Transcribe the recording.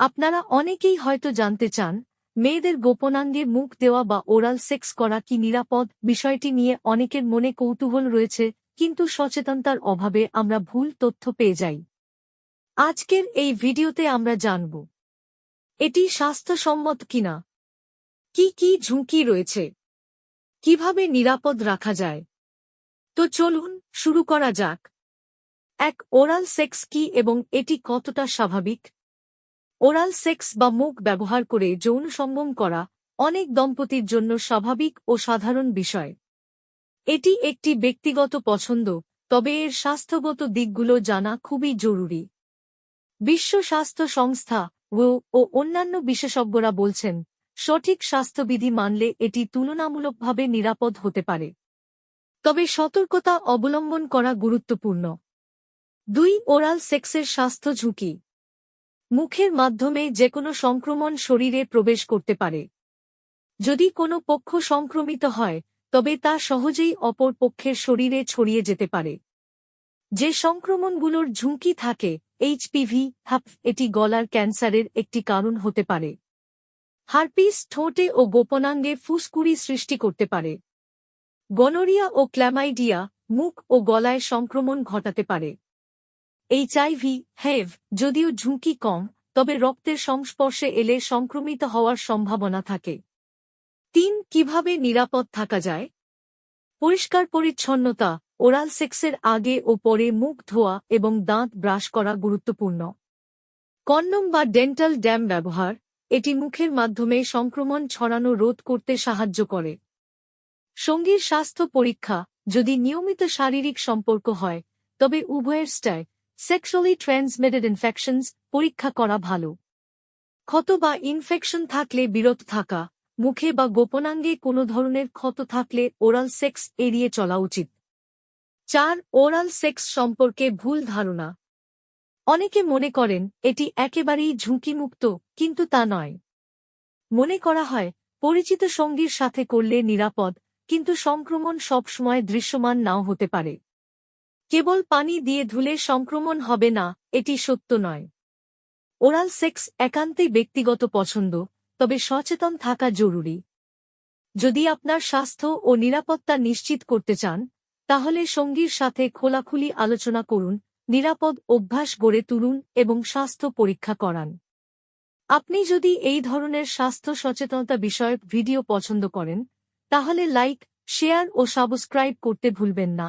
আপনারা অনেকেই হয়তো জানতে চান, মেয়েদের গোপনাঙ্গে মুখ দেওয়া বা ওরাল সেক্স করা কি নিরাপদ বিষয়টি নিয়ে অনেকের মনে কৌতূহল রয়েছে, কিন্তু সচেতনতার অভাবে আমরা ভুল তথ্য পেয়ে যাই। আজকের এই ভিডিওতে আমরা জানব, এটি স্বাস্থ্যসম্মত কিনা? কি কি ঝুঁকি রয়েছে? কীভাবে নিরাপদ রাখা যায়? তো চলুন শুরু করা যাক। এক, ওরাল সেক্স কি এবং এটি কতটা স্বাভাবিক? ওরাল সেক্স বা মুখ ব্যবহার করে যৌন সঙ্গম করা অনেক দম্পতির জন্য স্বাভাবিক ও সাধারণ বিষয়। এটি একটি ব্যক্তিগত পছন্দ, তবে এর স্বাস্থ্যগত দিকগুলো জানা খুবই জরুরি। বিশ্ব স্বাস্থ্য সংস্থা, ও ও অন্যান্য বিশেষজ্ঞরা বলছেন, সঠিক স্বাস্থ্যবিধি মানলে এটি তুলনামূলকভাবে নিরাপদ হতে পারে। তবে সতর্কতা অবলম্বন করা গুরুত্বপূর্ণ। দুই, ওরাল সেক্সের স্বাস্থ্য ঝুঁকি। মুখের মাধ্যমে যে কোনো সংক্রমণ শরীরে প্রবেশ করতে পারে। যদি কোনো পক্ষ সংক্রমিত হয়, তবে তা সহজেই অপর পক্ষের শরীরে ছড়িয়ে যেতে পারে। যে সংক্রমণগুলোর ঝুঁকি থাকে, এইচপিভি হাপ এটি গলার ক্যান্সারের একটি কারণ হতে পারে। হারপিস ঠোঁটে ও গোপনাঙ্গে ফুসকুড়ি সৃষ্টি করতে পারে। গনোরিয়া ও ক্ল্যামাইডিয়া, মুখ ও গলায় সংক্রমণ ঘটাতে পারে। এইচআইভি হেভ যদিও ঝুঁকি কম, তবে রক্তের সংস্পর্শে এলে সংক্রমিত হওয়ার সম্ভাবনা থাকে। তিন, কীভাবে নিরাপদ থাকা যায়? পরিষ্কার পরিচ্ছন্নতা, ওরাল সেক্সের আগে ও পরে মুখ ধোয়া এবং দাঁত ব্রাশ করা গুরুত্বপূর্ণ। কন্ডম বা ডেন্টাল ড্যাম ব্যবহার, এটি মুখের মাধ্যমে সংক্রমণ ছড়ানো রোধ করতে সাহায্য করে। সঙ্গীর স্বাস্থ্য পরীক্ষা, যদি নিয়মিত শারীরিক সম্পর্ক হয়, তবে উভয়ের স্টায় সেক্সুয়ালি ট্রান্সমিটেড ইনফেকশনস পরীক্ষা করা ভালো। ক্ষত বা ইনফেকশন থাকলে বিরত থাকা, মুখে বা গোপনাঙ্গে কোনো ধরনের ক্ষত থাকলে ওরাল সেক্স এড়িয়ে চলা উচিত। চার, ওরাল সেক্স সম্পর্কে ভুল ধারণা। অনেকে মনে করেন এটি একেবারেই ঝুঁকিমুক্ত, কিন্তু তা নয়। মনে করা হয়, পরিচিত সঙ্গীর সাথে করলে নিরাপদ, কিন্তু সংক্রমণ সবসময় দৃশ্যমান নাও হতে পারে। কেবল পানি দিয়ে ধুলে সংক্রমণ হবে না, এটি সত্য নয়। ওরাল সেক্স একান্তই ব্যক্তিগত পছন্দ, তবে সচেতন থাকা জরুরি। যদি আপনার স্বাস্থ্য ও নিরাপত্তা নিশ্চিত করতে চান, তাহলে সঙ্গীর সাথে খোলাখুলি আলোচনা করুন, নিরাপদ অভ্যাস গড়ে তুলুন এবং স্বাস্থ্য পরীক্ষা করান। আপনি যদি এই ধরনের স্বাস্থ্য সচেতনতা বিষয়ক ভিডিও পছন্দ করেন, তাহলে লাইক, শেয়ার ও সাবস্ক্রাইব করতে ভুলবেন না।